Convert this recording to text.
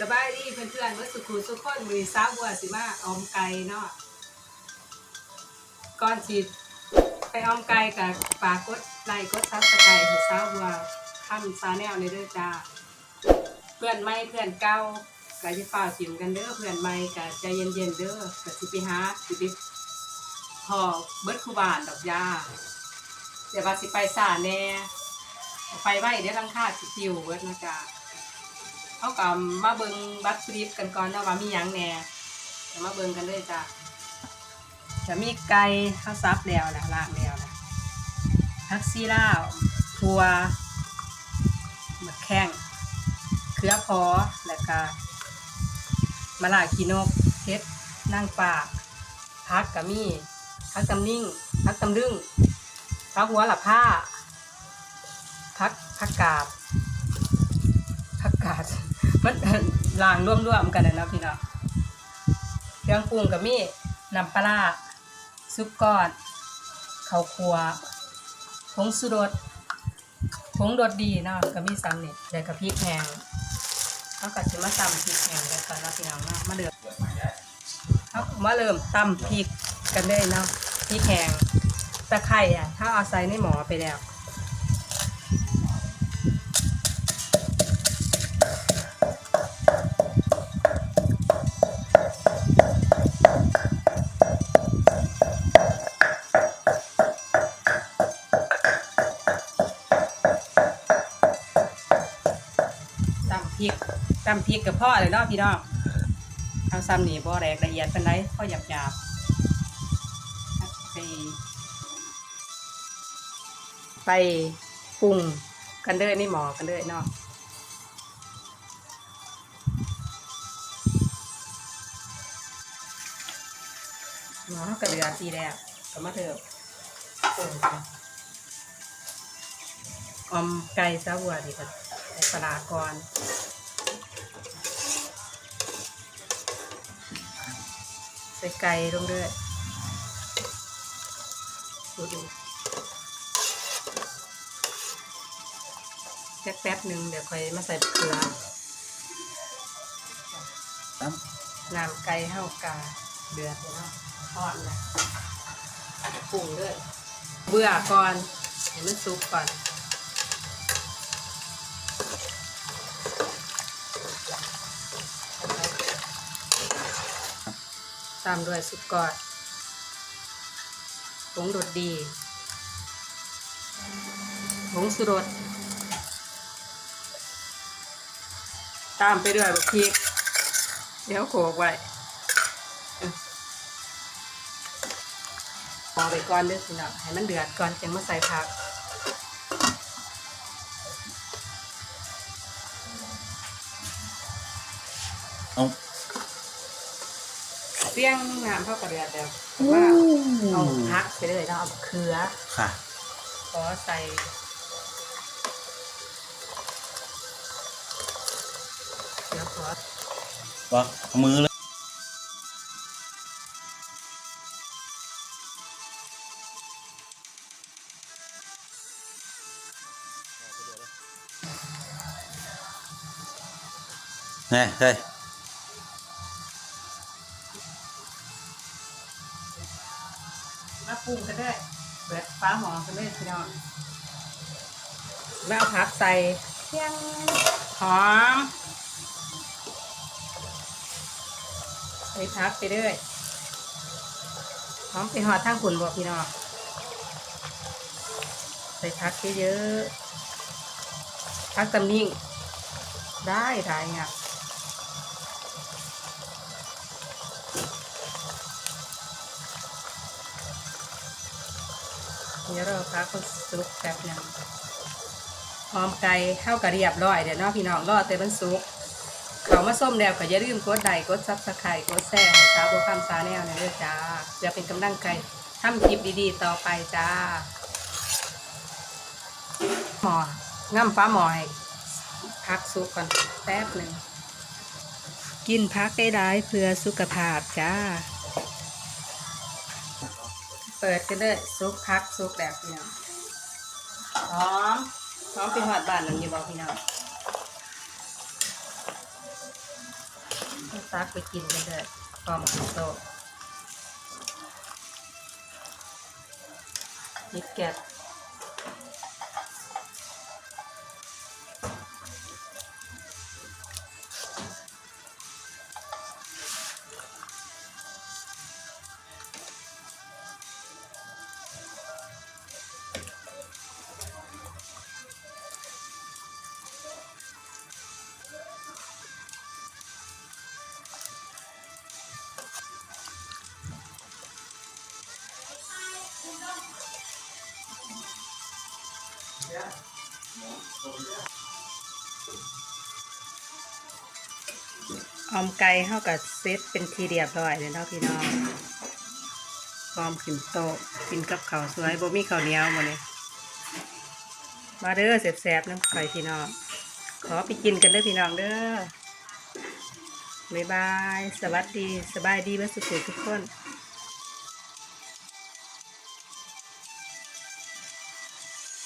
สบายดีเพื่อนๆเมื่อสุขุสุขคนมือสาบัวสิมาออมไก่เนาะก่อนสิไปออมไก่กับปากดไลกดซับสไก่ให้สาบัวทำซาแนลในเด้อจ้าเพื่อนใหม่เพื่อนเก่าก็สิฝ่าสิมกันเด้อเพื่อนใหม่ก็ใจเย็นๆเด้อก็สิไปหาสิไปพอเบิร์ดคูบานดอกยาเดี๋ยวว่าสิไปสาแน่ไปไหวเดี๋ยวรังคาสิติวเบิร์ดนะจ้า เขาก็มาเบิงบัตรสลิปกันก่อนนะว่ามีหยังแหน่เดี๋ยวมาเบิงกันเลยจ้ะจะมีไก่ข้าวซับแล้วนะลาดแล้วนะพักซีล่าทัวมะแข้งเครือพอแล้วก็มะลาขีนกเฮ็ดนั่งปากพักกะมีพักตำนิ่งพักตำลึงพักหัวหลับผ้าพักพักกาดผักกาด มันล้างร่วมๆกันนะเนาะพี่เนาะเครื่องปรุงก็มีน้ำปลาซุปก้อนข้าวคั่วผงสุรสผงรสดีเนาะก็มีซ้ำนี่แล้วก็พริกแห้งเขาก็สิมาตำพริกแห้งกันก่อนเนาะพี่น้องเนาะมาเดือดเอามาเริ่มตำพริกกันเลยเนาะพริกแห้งตะไคร่อะถ้าเอาใส่ในหม้อไปแล้ว ตำพริกกับพ่อเลยเนาะพี่น้องเอาซ้ำนี่บ่แรกละเอียดเป็นไรพ่อหยาบหยาบไปไปปรุงกันเด้อนี่หมอกันเด้อเนาะหมอเขากระเดือตีแล้วก็มาเถอะออมไก่ซะวัวดีกว่าใส่ปลาร้าก่อน ใส่ไก่ลงด้วยดูดูแป๊บแป๊บหนึ่งเดี๋ยวค่อยมาใส่เกลือตั้มน้ำไก่เฮากาเดือดแล้วทอดนะปรุงด้วย เบื่อก่อนให้มันสุกก่อนามด้วยสุกกอดผงรสดีผงสุรสตามไปด้วยบักพริกเดี๋ยวโขลกไว้เออพอไปก่อนเด้อสินะให้มันเดือดก่อนจึงมาใส่ผักเอา เตี้ยงน้ำเข้ากระเดือดแล้วว่าเอาพักไปเลยเนาะเอาเขือค่ะ ขอใส่เดี๋ยวขอว่าเอามือเลยแน่ใช่ มาปรุงกันได้เปิดฟ้าหมอกันเลยพี่น้องแล้วเอาผักใส่เพียงหอมใส่ผักไปเรื่อยหอมไปหอดทั้งขุนบอกพี่น้องใส่ผักเยอะๆผักตำนิ่งได้ได้ไง เดี๋ยวเราพักก็สุกแป๊บหนึงหอมไก่เข้ากระเรียบร้อยเดี๋ยวเนาะพี่น้องรอแต่มันสุกเขามาส้มแล้วก็อย่าลืมกดไลค์กดซับสไครต์กดแชร์ให้สาวบัวคำซาแนลนะเด้อจ้าจะเป็นกำลังใจทำคลิปดีๆ ต่อไปจ้าหมอง่ำฟ้าหมอให้พักสุกก่อนแป๊บหนึ่งกินพักได้ได้เพื่อสุขภาพจ้า เปิดกันเลยซุกพักซุกแบบพี่น้องหอมหอมไปหอดบานหลังอยู่บอกพี่น้องตักไปกินกันเลยพร้อมกับโต๊ะนิดแกะ ออมไก่เท่ากับเซตเป็นทีเรียบร้อยเลยเนาะพี่น้องพร้อมขึ้นโต๊ะกินกับข้าวสวยบ่มีข้าวเหนียวมาเลยมาเด้อแสบๆน้ำไข่พี่น้อง ขอไปกินกันเด้อพี่น้องเด้อบ๊ายบาย สวัสดี สบายดีเมื่อสุขทุกคน